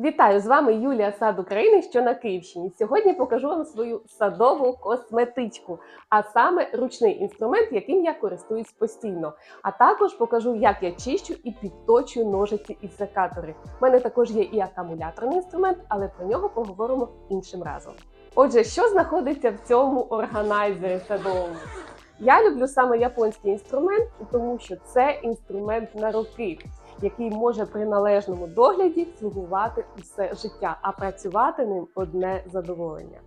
Вітаю з вами Юлія Сад України, що на Київщині. Сьогодні покажу вам свою садову косметичку, а саме ручний інструмент, яким я користуюсь постійно. А також покажу, як я чищу і підточую ножиці і секатори. У мене також є і акумуляторний інструмент, але про нього поговоримо іншим разом. Отже, що знаходиться в цьому органайзері садовому? Я люблю саме японський інструмент, тому що це інструмент на руки, який може при належному догляді слугувати усе життя, а працювати ним одне задоволення.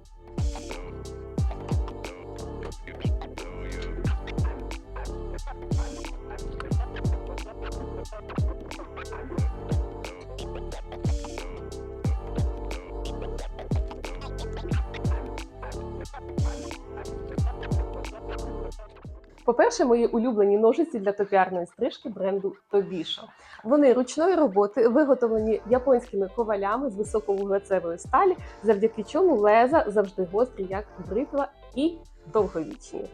По-перше, мої улюблені ножиці для топіарної стрижки бренду Тобішо. Вони ручної роботи виготовлені японськими ковалями з високовуглецевої сталі, завдяки чому леза завжди гострі, як бритва, і довговічні.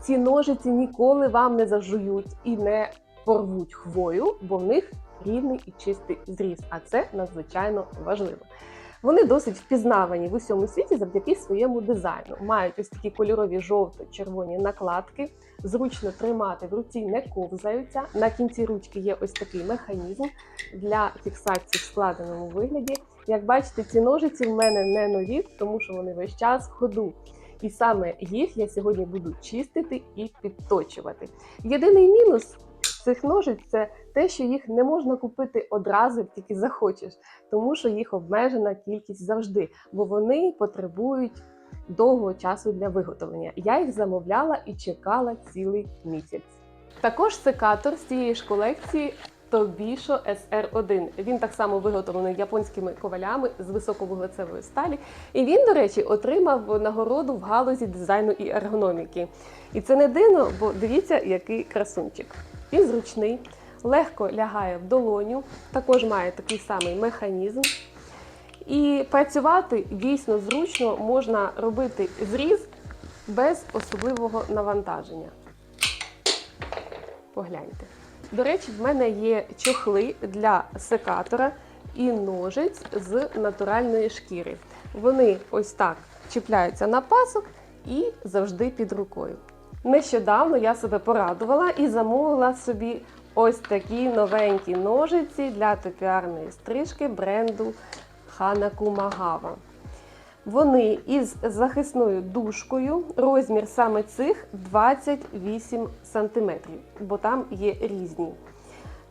Ці ножиці ніколи вам не зажують і не порвуть хвою, бо в них рівний і чистий зріз, а це надзвичайно важливо. Вони досить впізнавані в усьому світі завдяки своєму дизайну. Мають ось такі кольорові жовто-червоні накладки, зручно тримати в руці, не ковзаються. На кінці ручки є ось такий механізм для фіксації в складеному вигляді. Як бачите, ці ножиці в мене не нові, тому що вони весь час в ходу. І саме їх я сьогодні буду чистити і підточувати. Єдиний мінус цих ножиць це те, що їх не можна купити одразу, як тільки захочеш, тому що їх обмежена кількість завжди, бо вони потребують довгого часу для виготовлення. Я їх замовляла і чекала цілий місяць. Також секатор з цієї ж колекції. Тобішо SR1. Він так само виготовлений японськими ковалями з високовуглецевої сталі. І він, до речі, отримав нагороду в галузі дизайну і ергономіки. І це не дивно, бо дивіться, який красунчик. Він зручний, легко лягає в долоню, також має такий самий механізм. І працювати дійсно зручно можна робити зріз без особливого навантаження. Погляньте. До речі, в мене є чохли для секатора і ножиць з натуральної шкіри. Вони ось так чіпляються на пасок і завжди під рукою. Нещодавно я себе порадувала і замовила собі ось такі новенькі ножиці для топіарної стрижки бренду Hanakumagawa. Вони із захисною дужкою, розмір саме цих 28 см, бо там є різні.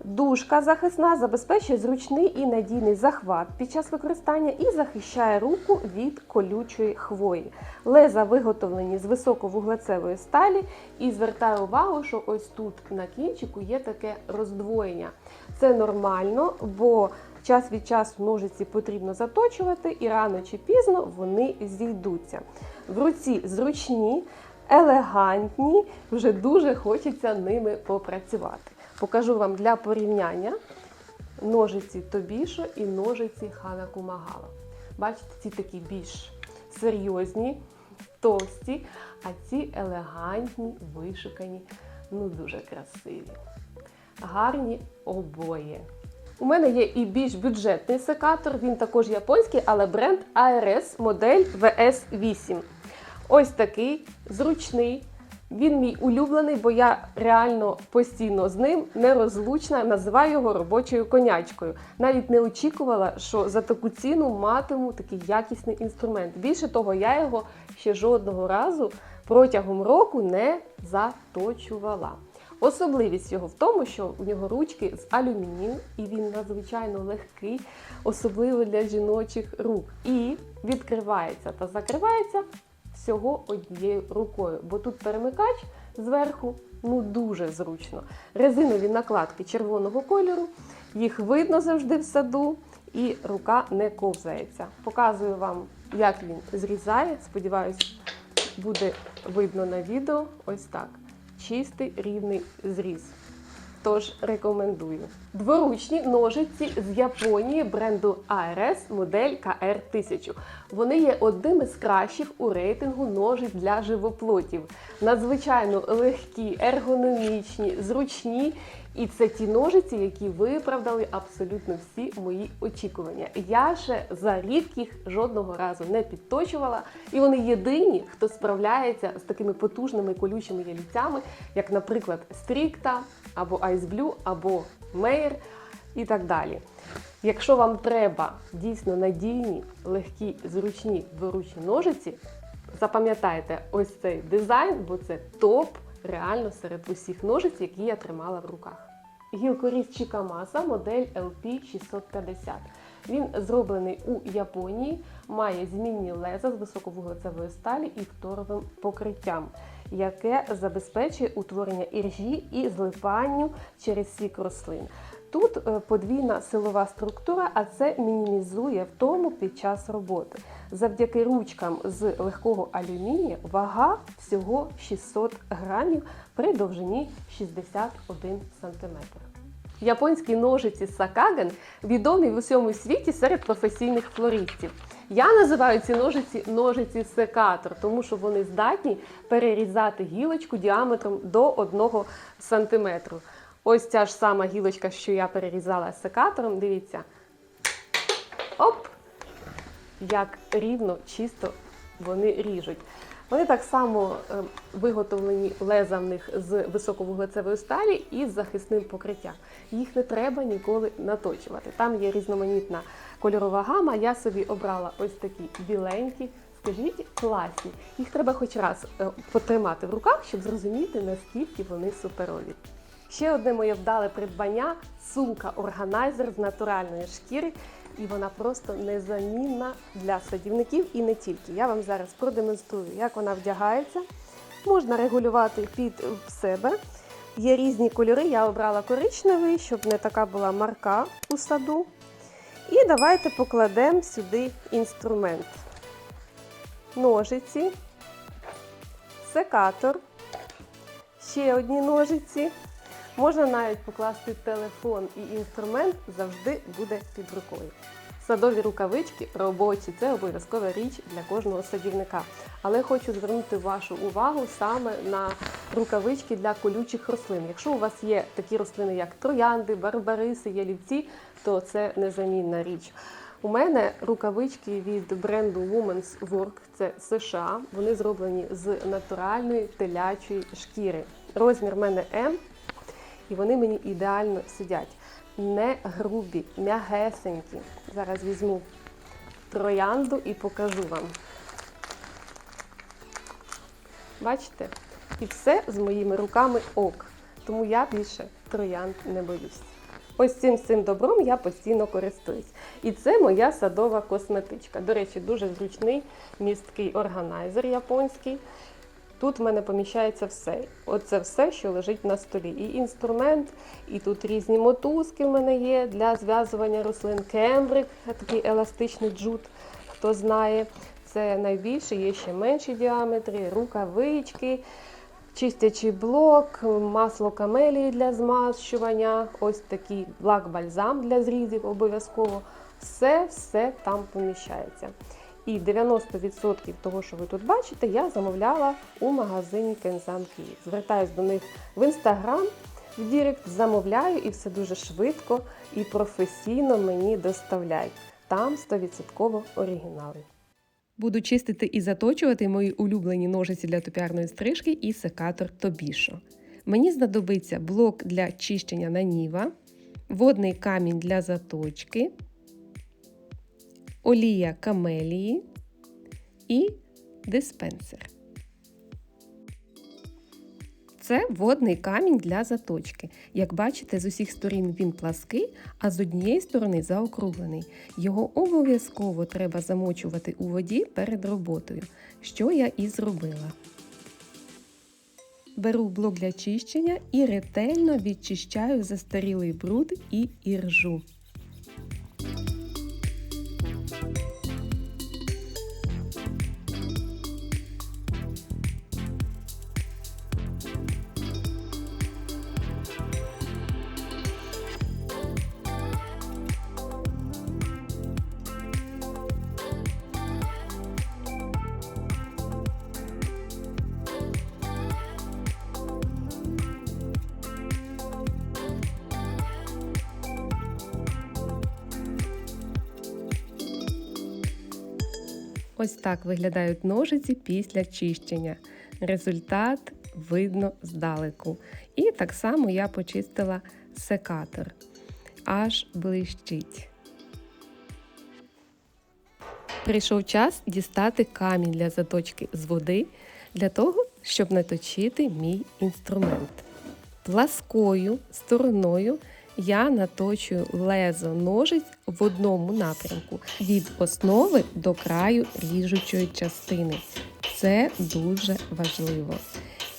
Дужка захисна забезпечує зручний і надійний захват під час використання і захищає руку від колючої хвої. Леза виготовлені з високовуглецевої сталі, і звертаю увагу, що ось тут на кінчику є таке роздвоєння. Це нормально, бо час від часу ножиці потрібно заточувати, і рано чи пізно вони зійдуться. В руці зручні, елегантні, вже дуже хочеться ними попрацювати. Покажу вам для порівняння ножиці Тобішо і ножиці Хана Кумагава. Бачите, ці такі більш серйозні, товсті, а ці елегантні, вишукані, ну дуже красиві. Гарні обоє. У мене є і більш бюджетний секатор, він також японський, але бренд ARS модель VS8. Ось такий зручний. Він мій улюблений, бо я реально постійно з ним нерозлучна, називаю його робочою конячкою. Навіть не очікувала, що за таку ціну матиму такий якісний інструмент. Більше того, я його ще жодного разу протягом року не заточувала. Особливість його в тому, що у нього ручки з алюмінію, і він надзвичайно легкий, особливо для жіночих рук. І відкривається та закривається всього однією рукою, бо тут перемикач зверху ну дуже зручно. Резинові накладки червоного кольору, їх видно завжди в саду, і рука не ковзається. Показую вам, як він зрізає. Сподіваюсь, буде видно на відео. Ось так. Чистий рівний зріз. Тож рекомендую. Дворучні ножиці з Японії бренду ARS модель KR1000. Вони є одним із кращих у рейтингу ножиць для живоплотів. Надзвичайно легкі, ергономічні, зручні І це ті ножиці, які виправдали абсолютно всі мої очікування. Я ще за рік їх жодного разу не підточувала, і вони єдині, хто справляється з такими потужними колючими ялівцями, як, наприклад, Stricta, або Ice або Meyer і так далі. Якщо вам треба дійсно надійні, легкі, зручні дворучні ножиці, запам'ятайте ось цей дизайн, бо це топ реально серед усіх ножиць, які я тримала в руках. Гілкоріз Чікамаса модель LP650. Він зроблений у Японії, має змінні леза з високовуглецевої сталі і фторовим покриттям, яке забезпечує утворення іржі і злипанню через сік рослин. Тут е, подвійна силова структура, а це мінімізує втому під час роботи. Завдяки ручкам з легкого алюмінія вага всього 600 грамів при довжині 61 см. Японські ножиці Сакаген відомі в усьому світі серед професійних флористів. Я називаю ці ножиці ножиці секатор, тому що вони здатні перерізати гілочку діаметром до 1 см. Ось ця ж сама гілочка, що я перерізала секатором, дивіться. Оп! Як рівно, чисто вони ріжуть. Вони так само е, виготовлені леза в них з високовуглецевої сталі і з захисним покриттям. Їх не треба ніколи наточувати. Там є різноманітна кольорова гама. Я собі обрала ось такі біленькі. Скажіть, класні. Їх треба хоч раз е, потримати в руках, щоб зрозуміти, наскільки вони суперові. Ще одне моє вдале придбання сумка органайзер з натуральної шкіри, і вона просто незамінна для садівників і не тільки. Я вам зараз продемонструю, як вона вдягається. Можна регулювати під себе. Є різні кольори. Я обрала коричневий, щоб не така була марка у саду. І давайте покладемо сюди інструмент. Ножиці, секатор, ще одні ножиці. Можна навіть покласти телефон і інструмент завжди буде під рукою. Садові рукавички робочі це обов'язкова річ для кожного садівника. Але хочу звернути вашу увагу саме на рукавички для колючих рослин. Якщо у вас є такі рослини, як троянди, барбариси, ялівці, то це незамінна річ. У мене рукавички від бренду Women's Work, це США. Вони зроблені з натуральної телячої шкіри. Розмір в мене М, і вони мені ідеально сидять. Не грубі, м'ягесенькі. Зараз візьму троянду і покажу вам. Бачите? І все з моїми руками ок. Тому я більше троянд не боюсь. Ось цим цим добром я постійно користуюсь. І це моя садова косметичка. До речі, дуже зручний місткий органайзер японський. Тут в мене поміщається все. Оце все, що лежить на столі. І інструмент, і тут різні мотузки в мене є для зв'язування рослин. Кембрик, такий еластичний джут, хто знає. Це найбільше, є ще менші діаметри, рукавички, чистячий блок, масло камелії для змащування, ось такий лак-бальзам для зрізів обов'язково. Все-все там поміщається. І 90% того, що ви тут бачите, я замовляла у магазині Кензан Київ. Звертаюсь до них в інстаграм, в Дірект, замовляю і все дуже швидко і професійно мені доставляють. Там 100% оригінали. Буду чистити і заточувати мої улюблені ножиці для топіарної стрижки і секатор Тобішо. Мені знадобиться блок для чищення на ніва, водний камінь для заточки, олія камелії і диспенсер. Це водний камінь для заточки. Як бачите, з усіх сторін він плаский, а з однієї сторони заокруглений. Його обов'язково треба замочувати у воді перед роботою, що я і зробила. Беру блок для чищення і ретельно відчищаю застарілий бруд і іржу. Ось так виглядають ножиці після чищення. Результат видно здалеку. І так само я почистила секатор. Аж блищить. Прийшов час дістати камінь для заточки з води для того, щоб наточити мій інструмент. Пласкою стороною я наточую лезо ножиць в одному напрямку від основи до краю ріжучої частини. Це дуже важливо.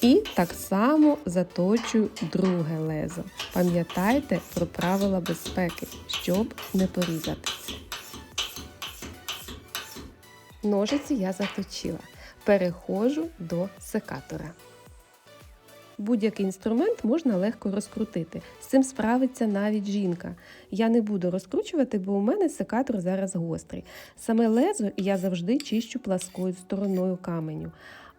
І так само заточую друге лезо. Пам'ятайте про правила безпеки, щоб не порізатися. Ножиці я заточила. Переходжу до секатора. Будь-який інструмент можна легко розкрутити. З цим справиться навіть жінка. Я не буду розкручувати, бо у мене секатор зараз гострий. Саме лезо я завжди чищу пласкою стороною каменю,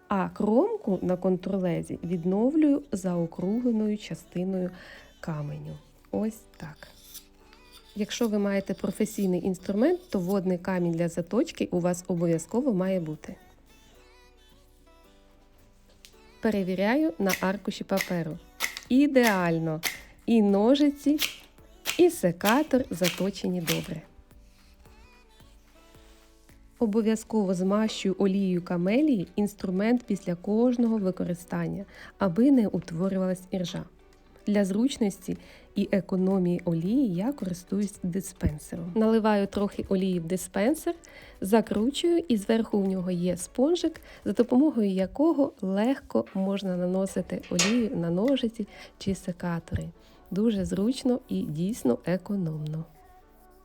а кромку на контрлезі відновлюю заокругленою частиною каменю. Ось так. Якщо ви маєте професійний інструмент, то водний камінь для заточки у вас обов'язково має бути. Перевіряю на аркуші паперу. Ідеально! І ножиці, і секатор заточені добре. Обов'язково змащую олією камелії інструмент після кожного використання, аби не утворювалась іржа. Для зручності і економії олії я користуюсь диспенсером. Наливаю трохи олії в диспенсер, закручую і зверху в нього є спонжик, за допомогою якого легко можна наносити олію на ножиці чи секатори. Дуже зручно і дійсно економно.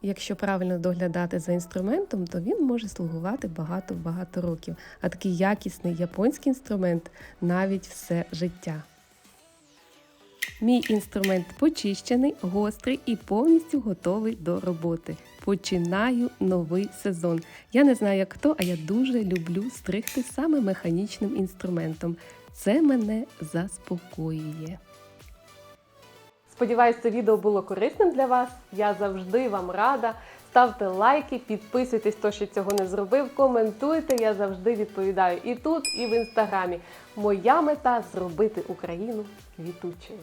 Якщо правильно доглядати за інструментом, то він може слугувати багато-багато років, а такий якісний японський інструмент навіть все життя. Мій інструмент почищений, гострий і повністю готовий до роботи. Починаю новий сезон. Я не знаю, як хто, а я дуже люблю стригти саме механічним інструментом. Це мене заспокоює. Сподіваюсь, це відео було корисним для вас. Я завжди вам рада. Ставте лайки, підписуйтесь, хто ще цього не зробив, коментуйте. Я завжди відповідаю і тут, і в інстаграмі. Моя мета зробити Україну квітучою.